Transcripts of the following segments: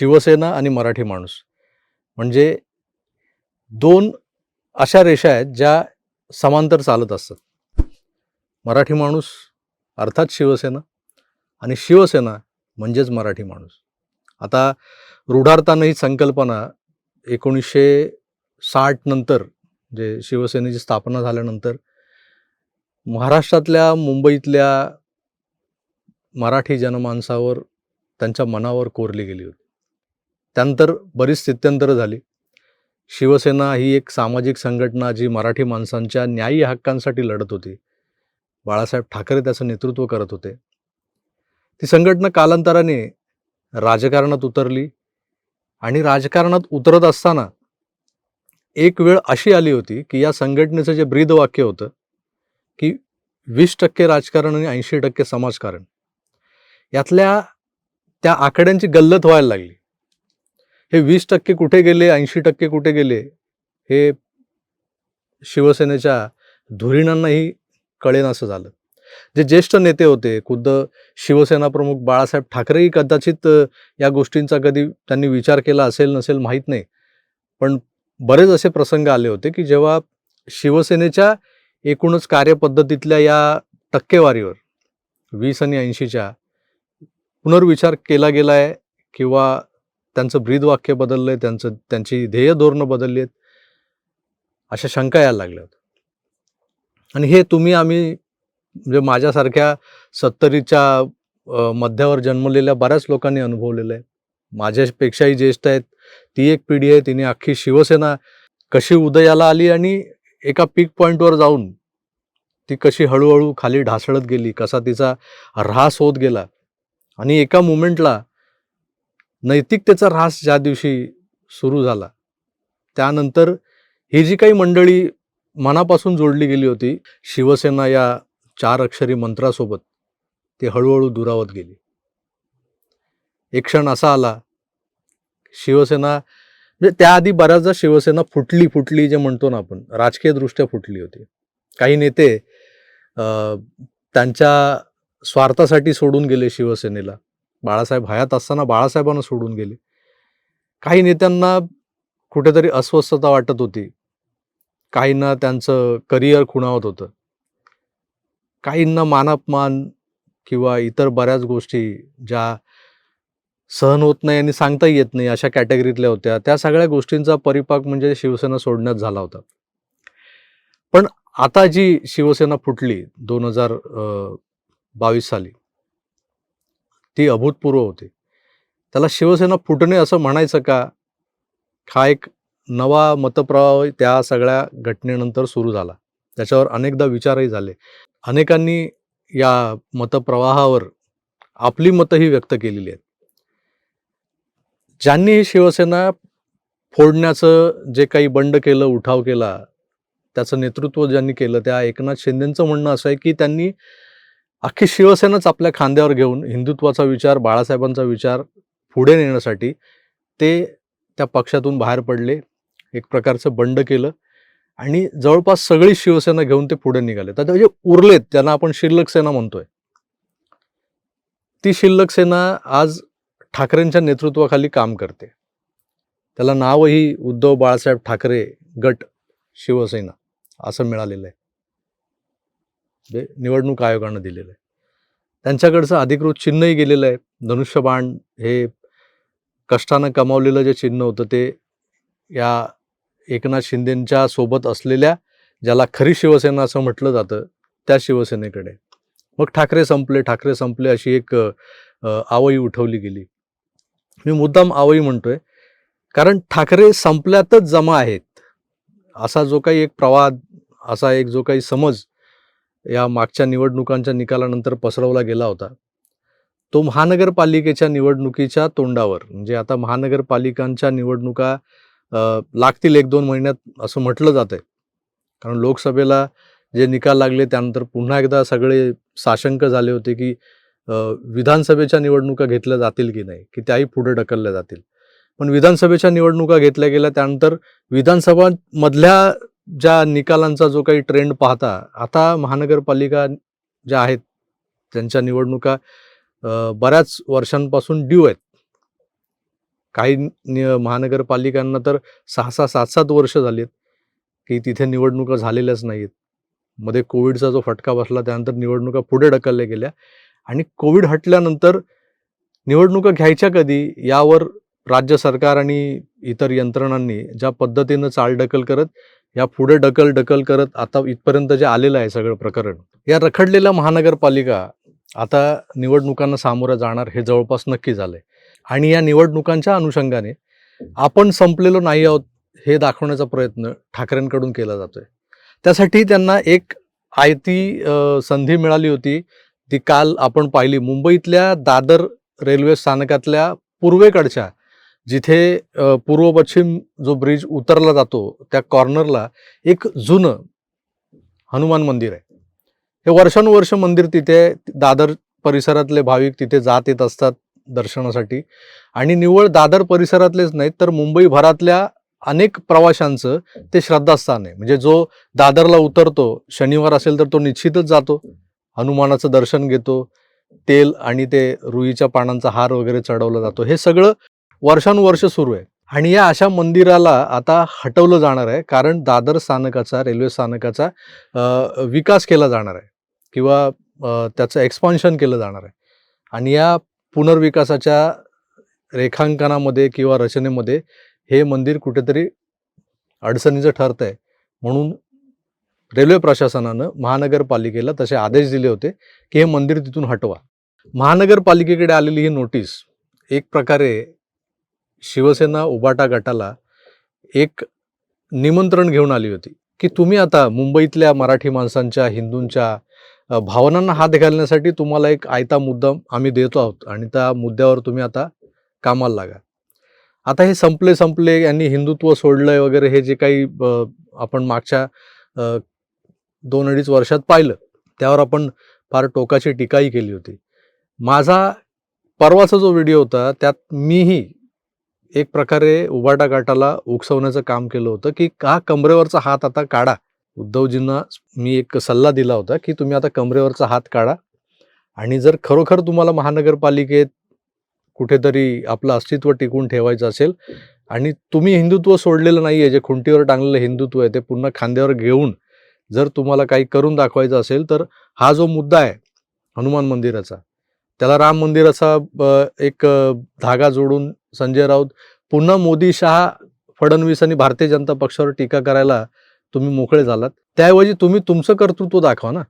शिवसेना आणि मराठी माणूस. म्हणजे दोन अशा रेषा आहेत ज्या समांतर चालत असतात. मराठी माणूस अर्थात शिवसेना आणि शिवसेना म्हणजेच मराठी माणूस. आता रूढार्थानं ही संकल्पना एकोणीसशे साठ नंतर जे शिवसेनेची स्थापना झाल्यानंतर महाराष्ट्रातल्या मुंबईतल्या मराठी जनमानसावर त्यांच्या मनावर कोरली गेली होती. त्यानंतर बरीच स्थित्यंतरं झाली. शिवसेना ही एक सामाजिक संघटना जी मराठी माणसांच्या न्यायी हक्कांसाठी लढत होती. बाळासाहेब ठाकरे त्याचं नेतृत्व करत होते. ती संघटना कालांतराने राजकारणात उतरली आणि राजकारणात उतरत असताना एक वेळ अशी आली होती की या संघटनेचं जे ब्रीदवाक्य होतं की वीस टक्के राजकारण आणि ऐंशी टक्के समाजकारण. यातल्या त्या आकड्यांची गल्लत व्हायला लागली. हे वीस टक्के कुठे गेले ऐंशी टक्के कुठे गेले हे शिवसेनेच्या धुरीणांनाही कळेन असं झालं. जे ज्येष्ठ नेते होते खुद्द शिवसेना प्रमुख बाळासाहेब ठाकरेही कदाचित या गोष्टींचा कधी त्यांनी विचार केला असेल नसेल माहीत नाही. पण बरेच असे प्रसंग आले होते की जेव्हा शिवसेनेच्या एकूणच कार्यपद्धतीतल्या या टक्केवारीवर वीस आणि ऐंशीच्या पुनर्विचार केला गेला आहे किंवा त्यांचं ब्रीदवाक्य बदललं आहे त्यांचं त्यांची ध्येय धोरणं बदलली आहेत. अशा शंका यायला लागल्या होत्या. आणि हे तुम्ही आम्ही म्हणजे माझ्यासारख्या सत्तरीच्या मध्यावर जन्मलेल्या बऱ्याच लोकांनी अनुभवलेलं आहे. माझ्यापेक्षाही ज्येष्ठ आहेत. ती एक पिढी आहे तिने अख्खी शिवसेना कशी उदयाला आली आणि एका पीक पॉईंटवर जाऊन ती कशी हळूहळू खाली ढासळत गेली कसा तिचा ऱ्हास होत गेला. आणि एका मुमेंटला नैतिकतेचा ऱ्हास ज्या दिवशी सुरू झाला त्यानंतर ही जी काही मंडळी मनापासून जोडली गेली होती शिवसेना या चार अक्षरी मंत्रासोबत ती हळूहळू दुरावत गेली. एक क्षण असा आला शिवसेना म्हणजे त्याआधी बऱ्याचदा शिवसेना फुटली फुटली जे म्हणतो ना आपण राजकीयदृष्ट्या फुटली होती. काही नेते त्यांच्या स्वार्थासाठी सोडून गेले शिवसेनेला. बाळासाहेब हयात असताना बाळासाहेबांना सोडून गेले. काही नेत्यांना कुठेतरी अस्वस्थता वाटत होती. काहींना त्यांचं करिअर खुणावत होतं. काहींना मानापमान किंवा इतर बऱ्याच गोष्टी ज्या सहन होत नाही आणि सांगता येत नाही अशा कॅटेगरीतल्या होत्या. त्या सगळ्या गोष्टींचा परिपाक म्हणजे शिवसेना सोडण्यात झाला होता. पण आता जी शिवसेना फुटली दोन हजार बावीस साली ती अभूतपूर्व होती. त्याला शिवसेना फुटणे असं म्हणायचं का? हा एक नवा मतप्रवाह त्या सगळ्या घटनेनंतर सुरू झाला. त्याच्यावर अनेकदा विचारही झाले. अनेकांनी या मतप्रवाहावर आपली मतंही व्यक्त केलेली आहेत. ज्यांनी ही शिवसेना फोडण्याचं जे काही बंड केलं उठाव केला त्याचं नेतृत्व ज्यांनी केलं त्या एकनाथ शिंदेंचं म्हणणं असं आहे की त्यांनी अख्खी शिवसेनाच आपल्या खांद्यावर घेऊन हिंदुत्वाचा विचार बाळासाहेबांचा विचार पुढे नेण्यासाठी ते त्या पक्षातून बाहेर पडले एक प्रकारचं बंड केलं आणि जवळपास सगळी शिवसेना घेऊन ते पुढे निघाले. तर जे उरलेत त्यांना आपण शिल्लक सेना म्हणतोय ती शिल्लक सेना आज ठाकरेंच्या नेतृत्वाखाली काम करते. त्याला नावही उद्धव बाळासाहेब ठाकरे गट शिवसेना असं मिळालेलं आहे. जे निवडणूक आयोगानं दिलेलं आहे. त्यांच्याकडचं अधिकृत चिन्हही गेलेलं आहे. धनुष्यबाण हे कष्टानं कमावलेलं जे चिन्ह होतं ते या एकनाथ शिंदेंच्या सोबत असलेल्या ज्याला खरी शिवसेना असं म्हटलं जातं त्या शिवसेनेकडे. मग ठाकरे संपले ठाकरे संपले अशी एक आवई उठवली गेली. मी मुद्दाम आवई म्हणतोय कारण ठाकरे संपल्यातच जमा आहेत. असा जो काही एक प्रवाद असा एक जो काही समज या मागच्या निवडणुकांच्या निकालानंतर पसरवला गेला होता. तो महानगरपालिकेच्या निवडणुकीच्या तोंडावर म्हणजे आता महानगरपालिकांच्या निवडणुका लागतील एक दोन महिन्यात असं म्हटलं जात आहे कारण लोकसभेला जे निकाल लागले त्यानंतर पुन्हा एकदा सगळे साशंक झाले होते की विधानसभेच्या निवडणुका घेतल्या जातील की नाही की त्याही पुढे ढकलल्या जातील. पण विधानसभेच्या निवडणुका घेतल्या गेल्या त्यानंतर विधानसभामधल्या ज्या निकालांचा जो काही ट्रेंड पाहता आता महानगरपालिका ज्या आहेत त्यांच्या निवडणुका बऱ्याच वर्षांपासून ड्यू आहेत. काही महानगरपालिकांना तर सहा सहा सात सात वर्ष झालीत की तिथे निवडणुका झालेल्याच नाहीत मध्ये कोविडचा जो फटका बसला त्यानंतर निवडणुका पुढे ढकलल्या गेल्या आणि कोविड हटल्यानंतर निवडणुका घ्यायच्या कधी यावर राज्य सरकार आणि इतर यंत्रणांनी ज्या पद्धतीनं चालढकल करत या पुढे ढकल ढकल करत आता इथपर्यंत जे आलेलं आहे सगळं प्रकरण या रखडलेल्या महानगरपालिका आता निवडणुकांना सामोरं जाणार हे जवळपास नक्की झालंय. आणि या निवडणुकांच्या अनुषंगाने आपण संपलेलो नाही आहोत हे दाखवण्याचा प्रयत्न ठाकरेंकडून केला जातोय. त्यासाठी त्यांना एक आयती संधी मिळाली होती. ती काल आपण पाहिली. मुंबईतल्या दादर रेल्वे स्थानकातल्या पूर्वेकडच्या जिथे पूर्व पश्चिम जो ब्रिज उतरला जातो त्या कॉर्नरला एक जुनं हनुमान मंदिर आहे. हे वर्षानुवर्ष मंदिर तिथे दादर परिसरातले भाविक तिथे जात येत असतात दर्शनासाठी. आणि निव्वळ दादर परिसरातलेच नाहीत तर मुंबईभरातल्या अनेक प्रवाशांचं ते श्रद्धास्थान आहे. म्हणजे जो दादरला उतरतो शनिवार असेल तर तो निश्चितच जातो. हनुमानाचं दर्शन घेतो तेल आणि ते रुईच्या पानांचा हार वगैरे चढवला जातो. हे सगळं वर्षानुवर्ष सुरू आहे. आणि या अशा मंदिराला आता हटवलं जाणार आहे कारण दादर स्थानकाचा रेल्वे स्थानकाचा विकास केला जाणार आहे. किंवा त्याचं एक्सपान्शन केलं जाणार आहे. आणि या पुनर्विकासाच्या रेखांकनामध्ये किंवा रचनेमध्ये हे मंदिर कुठेतरी अडचणीचं ठरत आहे म्हणून रेल्वे प्रशासनानं महानगरपालिकेला तसे आदेश दिले होते की हे मंदिर तिथून हटवा. महानगरपालिकेकडे आलेली ही नोटीस एक प्रकारे शिवसेना उबाटा गटाला एक निमंत्रण घेऊन आली होती की तुम्ही आता मुंबईतल्या मराठी माणसांच्या हिंदूंच्या भावनांना हात घालण्यासाठी तुम्हाला एक आयता मुद्दा आम्ही देतो आहोत आणि त्या मुद्द्यावर तुम्ही आता कामाला लागा. आता हे संपले संपले यांनी हिंदुत्व सोडलंय वगैरे हे जे काही आपण मागच्या दोन अडीच वर्षात पाहिलं त्यावर आपण फार टोकाची टीकाही केली होती. माझा परवाचा जो व्हिडिओ होता त्यात मीही एक प्रकारे उबाटा गाटाला उकसवण्याचं काम केलं होतं की का कमरेवरचा हात आता काढा. उद्धवजींना मी एक सल्ला दिला होता की तुम्ही आता कमरेवरचा हात काढा. आणि जर खरोखर तुम्हाला महानगरपालिकेत कुठेतरी आपलं अस्तित्व टिकून ठेवायचं असेल आणि तुम्ही हिंदुत्व सोडलेलं नाही आहे जे खुंटीवर टांगलेलं हिंदुत्व आहे ते पुन्हा खांद्यावर घेऊन जर तुम्हाला काही करून दाखवायचं असेल तर हा जो मुद्दा आहे हनुमान मंदिराचा त्याला राम मंदिराचा असा एक धागा जोडून संजय राऊत पुन्हा मोदी शहा फडणवीस आणि भारतीय जनता पक्षावर टीका करायला तुम्ही मोकळे झालात. त्याऐवजी तुम्ही तुमचं कर्तृत्व दाखवा ना.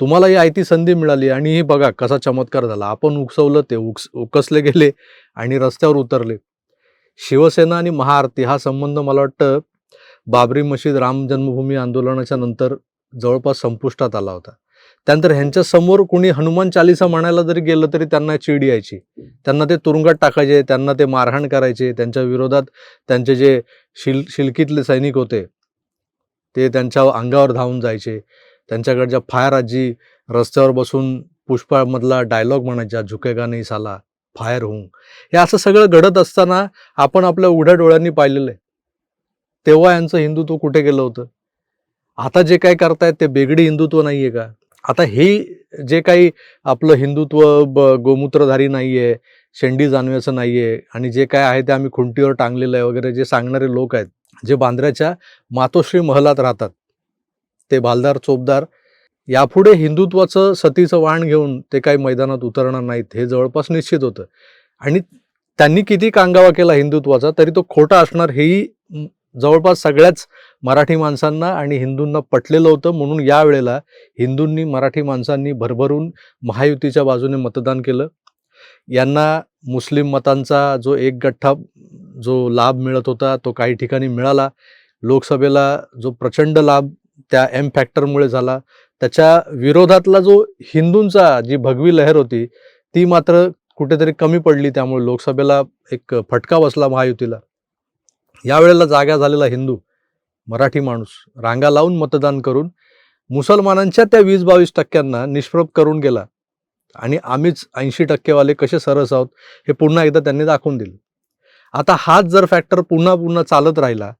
तुम्हाला ही आयती संधी मिळाली आणि ही बघा कसा चमत्कार झाला. आपण उकसवलं ते उकस उकसले गेले आणि रस्त्यावर उतरले. शिवसेना आणि महाआरती हा संबंध मला वाटतं बाबरी मशीद राम जन्मभूमी आंदोलनाच्या नंतर जवळपास संपुष्टात आला होता. त्यानंतर ह्यांच्या समोर कोणी हनुमान चालिसा म्हणायला जरी गेलं तरी त्यांना चीड यायची. त्यांना ते तुरुंगात टाकायचे त्यांना ते मारहाण करायचे त्यांच्या विरोधात त्यांचे जे शिल शिलकीतले सैनिक होते ते त्यांच्या अंगावर धावून जायचे. त्यांच्याकडच्या फायर आजी रस्त्यावर बसून पुष्पामधला डायलॉग म्हणायचा झुकेगा नाही साला फायर होऊन हे असं सगळं घडत असताना आपण आपल्या उघड्या डोळ्यांनी पाहिलेलं आहे. तेव्हा यांचं हिंदुत्व कुठे गेलं होतं? आता जे काय करतायत ते बेगडी हिंदुत्व नाहीये का? आता हे जे काही आपलं हिंदुत्व ब गोमूत्रधारी नाहीये शेंडी जानव्याचं नाहीये आणि जे काय आहे ते आम्ही खुंटीवर टांगलेलं आहे वगैरे जे सांगणारे लोक आहेत जे बांद्र्याच्या मातोश्री महलात राहतात ते बालदार चोपदार यापुढे हिंदुत्वाचं सतीचं वाण घेऊन ते काही मैदानात उतरणार नाहीत हे जवळपास निश्चित होतं. आणि त्यांनी किती कांगावा केला हिंदुत्वाचा तरी तो खोटा असणार हेही जवळपास सगळ्याच मराठी माणसांना आणि हिंदूंना पटलेलं होतं. म्हणून यावेळेला हिंदूंनी मराठी माणसांनी भरभरून महायुतीच्या बाजूने मतदान केलं. यांना मुस्लिम मतांचा जो एक गठ्ठा जो लाभ मिळत होता तो काही ठिकाणी मिळाला. लोकसभेला जो प्रचंड लाभ त्या एम फॅक्टरमुळे झाला. त्याच्या विरोधातला जो हिंदूंचा जी भगवी लहर होती ती मात्र कुठेतरी कमी पडली. त्यामुळे लोकसभेला एक फटका बसला महायुतीला. यावेळेला जागा झालेला हिंदू मराठी माणूस. रांगा लावून मतदान करून मुसलमानांच्या त्या वीस बावीस टक्क्यांना निष्प्रभ करून गेला. आणि आम्हीच ऐंशी टक्केवाले कसे सरस आहोत हे पुन्हा एकदा त्यांनी दाखवून दिलं. आता हाच जर फॅक्टर पुन्हा पुन्हा चालत राहिला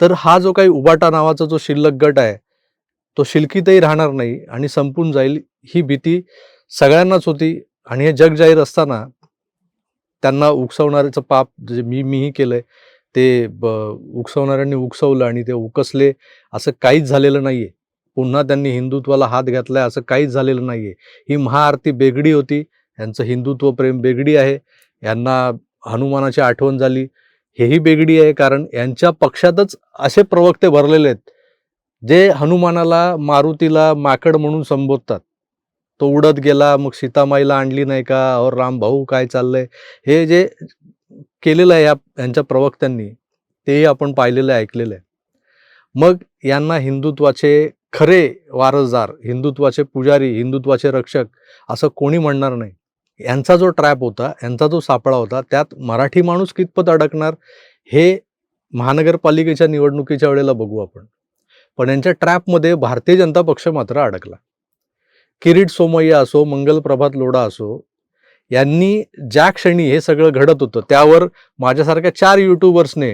तर हा जो काही उबाटा नावाचा जो शिल्लक गट आहे तो शिलकीतही राहणार नाही आणि संपून जाईल ही भीती सगळ्यांनाच होती. आणि हे जग जाहीर असताना त्यांना उकसवणाऱ्याचं पाप जे मी मीही केलंय ते ब उकसवणाऱ्यांनी उकसवलं आणि ते उकसले असं काहीच झालेलं नाही आहे पुन्हा त्यांनी हिंदुत्वाला हात घातलाय असं काहीच झालेलं नाही आहे ही महाआरती बेगडी होती. यांचं हिंदुत्व प्रेम बेगडी आहे. यांना हनुमानाची आठवण झाली. हेही बेगडी आहे कारण यांच्या पक्षातच असे प्रवक्ते भरलेले आहेत जे हनुमानाला मारुतीला माकड म्हणून संबोधतात. तो उडत गेला मग सीतामाईला आणली नाही का? और राम भाऊ काय चाललंय? हे जे केलेलं आहे या यांच्या प्रवक्त्यांनी तेही आपण पाहिलेलं आहे ऐकलेलं आहे. मग यांना हिंदुत्वाचे खरे वारसदार हिंदुत्वाचे पुजारी हिंदुत्वाचे रक्षक असं कोणी म्हणणार नाही. यांचा जो ट्रॅप होता यांचा जो सापळा होता त्यात मराठी माणूस कितपत अडकणार हे महानगरपालिकेच्या निवडणुकीच्या वेळेला बघू आपण. पण यांच्या ट्रॅपमध्ये भारतीय जनता पक्ष मात्र अडकला. किरीट सोमय्या असो मंगल प्रभात लोढा असो यांनी ज्या क्षणी हे सगळं घडत होतं त्यावर माझ्यासारख्या चार युट्यूबर्सने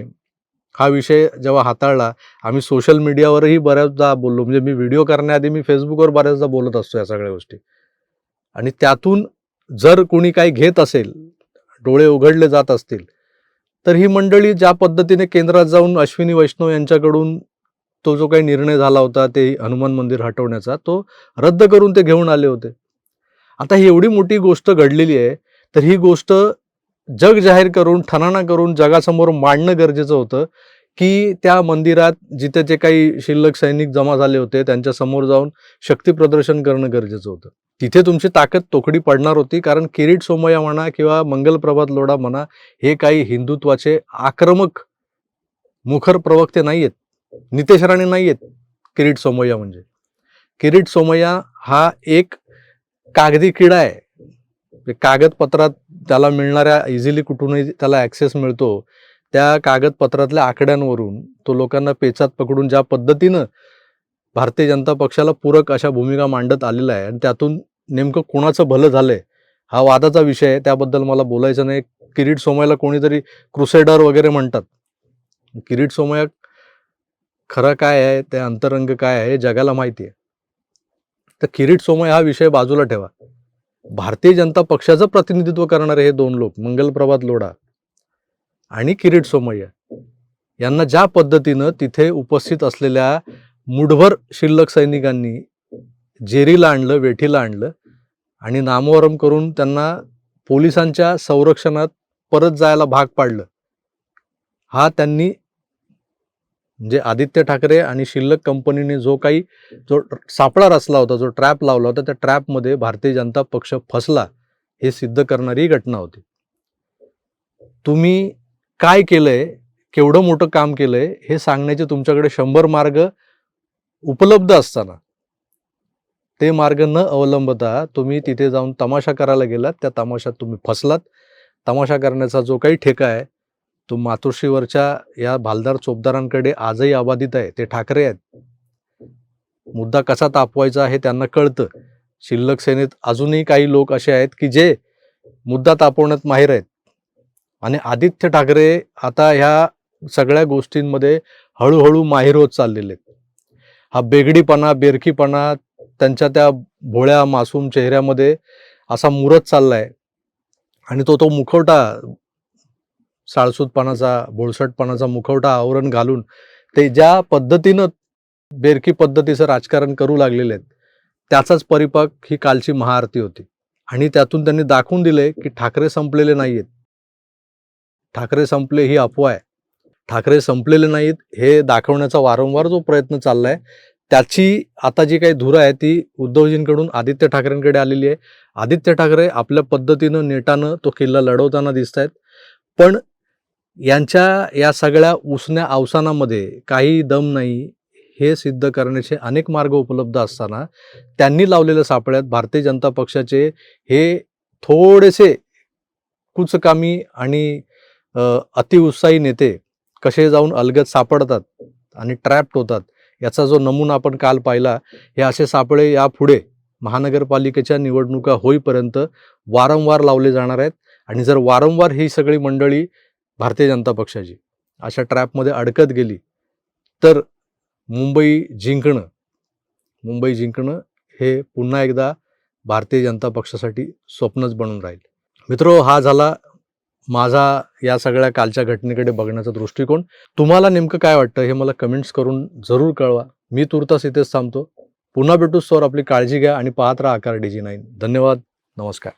हा विषय जेव्हा हाताळला आम्ही सोशल मीडियावरही बऱ्याचदा बोललो. म्हणजे मी व्हिडिओ करण्याआधी मी फेसबुकवर बऱ्याचदा बोलत असतो या सगळ्या गोष्टी. आणि त्यातून जर कोणी काही घेत असेल डोळे उघडले जात असतील तर ही मंडळी ज्या पद्धतीने केंद्रात जाऊन अश्विनी वैष्णव यांच्याकडून तो जो काही निर्णय झाला होता ते हनुमान मंदिर हटवण्याचा तो रद्द करून ते घेऊन आले होते. आता ही एवढी मोठी गोष्ट घडलेली आहे तर ही गोष्ट जग जाहीर करून ठणाणा करून जगासमोर मांडणं गरजेचं होतं की त्या मंदिरात जिथे जे काही शिल्लक सैनिक जमा झाले होते त्यांच्यासमोर जाऊन शक्ती प्रदर्शन करणं गरजेचं होतं. तिथे तुमची ताकद तोकडी पडणार होती कारण किरीट सोमय्या म्हणा किंवा मंगल प्रभात लोढा म्हणा हे काही हिंदुत्वाचे आक्रमक मुखर प्रवक्ते नाही आहेत नितेश राणे नाही आहेत किरीट सोमय्या म्हणजे. किरीट सोमय्या हा एक कागदी किडा आहे. म्हणजे कागदपत्रात त्याला मिळणाऱ्या इझिली कुठूनही त्याला ॲक्सेस मिळतो. त्या कागदपत्रातल्या आकड्यांवरून तो लोकांना पेचात पकडून ज्या पद्धतीनं भारतीय जनता पक्षाला पूरक अशा भूमिका मांडत आलेल्या आहे आणि त्यातून नेमकं कोणाचं भलं झालंय हा वादाचा विषय आहे. त्याबद्दल मला बोलायचं नाही. किरीट सोमयाला कोणीतरी क्रुसेडर वगैरे म्हणतात. किरीट सोमया खरं काय आहे? ते अंतरंग काय आहे? हे जगाला माहिती आहे. तर किरीट सोमय हा विषय बाजूला ठेवा. भारतीय जनता पक्षाचं प्रतिनिधित्व करणारे हे दोन लोक मंगलप्रभात लोढा आणि किरीट सोमय्या यांना ज्या पद्धतीनं तिथे उपस्थित असलेल्या मुठभर शिल्लक सैनिकांनी जेरीला आणलं वेठीला आणलं आणि नामवरम करून त्यांना पोलिसांच्या संरक्षणात परत जायला भाग पाडलं हा त्यांनी म्हणजे आदित्य ठाकरे आणि शिल्लक कंपनीने जो काही जो सापळा रचला होता जो ट्रॅप लावला होता त्या ट्रॅपमध्ये भारतीय जनता पक्ष फसला हे सिद्ध करणारी घटना होती. तुम्ही काय केलंय केवढं मोठं काम केलंय हे सांगण्याचे तुमच्याकडे शंभर मार्ग उपलब्ध असताना ते मार्ग न अवलंबता तुम्ही तिथे जाऊन तमाशा करायला गेलात त्या तमाशात तुम्ही फसलात. तमाशा करण्याचा जो काही ठेका आहे तो मातोश्रीवरच्या या भालदार चोपदारांकडे आजही अबाधित आहे. ते ठाकरे आहेत. मुद्दा कसा तापवायचा हे त्यांना कळतं. शिल्लक सेनेत अजूनही काही लोक असे आहेत की जे मुद्दा तापवण्यात माहीर आहेत. आणि आदित्य ठाकरे आता ह्या सगळ्या गोष्टींमध्ये हळूहळू माहीर होत चाललेले आहेत. हा बेगडीपणा बेरकीपणा त्यांच्या त्या भोळ्या मासूम चेहऱ्यामध्ये असा मुरत चाललाय. आणि तो तो मुखवटा साळसूदपणाचा बोळसटपणाचा मुखवटा आवरण घालून ते ज्या पद्धतीनं बेरकी पद्धतीचं राजकारण करू लागलेले आहेत त्याचाच परिपाक ही कालची महाआरती होती. आणि त्यातून त्यांनी दाखवून दिले की ठाकरे संपलेले नाही आहेत ठाकरे संपले ही अफवा आहे. ठाकरे संपलेले नाहीत हे दाखवण्याचा वारंवार जो प्रयत्न चाललाय त्याची आता जी काही धुरा आहे ती उद्धवजींकडून आदित्य ठाकरेंकडे आलेली आहे. आदित्य ठाकरे आपल्या पद्धतीनं नेटानं तो किल्ला लढवताना दिसत आहेत पण यांच्या या सगळ्या उसण्या अवसानामध्ये काही दम नाही हे सिद्ध करण्याचे अनेक मार्ग उपलब्ध असताना त्यांनी लावलेल्या सापळ्यात भारतीय जनता पक्षाचे हे थोडेसे कुचकामी आणि अतिउत्साही नेते कसे जाऊन अलगद सापडतात आणि ट्रॅप्ट होतात याचा जो नमुना आपण काल पाहिला हे असे सापळे यापुढे महानगरपालिकेच्या निवडणुका होईपर्यंत वारंवार लावले जाणार आहेत. आणि जर वारंवार ही सगळी मंडळी भारतीय जनता पक्षाची. अशा ट्रॅपमध्ये अडकत गेली तर मुंबई जिंकणं मुंबई जिंकणं हे पुन्हा एकदा भारतीय जनता पक्षासाठी स्वप्नच बनून राहील. मित्रो हा झाला माझा या सगळ्या कालच्या घटनेकडे बघण्याचा दृष्टिकोन. तुम्हाला नेमकं काय वाटतं हे मला कमेंट्स करून जरूर कळवा. मी तुर्तास इथेच थांबतो. पुन्हा भेटू सर आपली काळजी घ्या आणि पाहत राहा आकार डीजी नाईन. धन्यवाद. नमस्कार.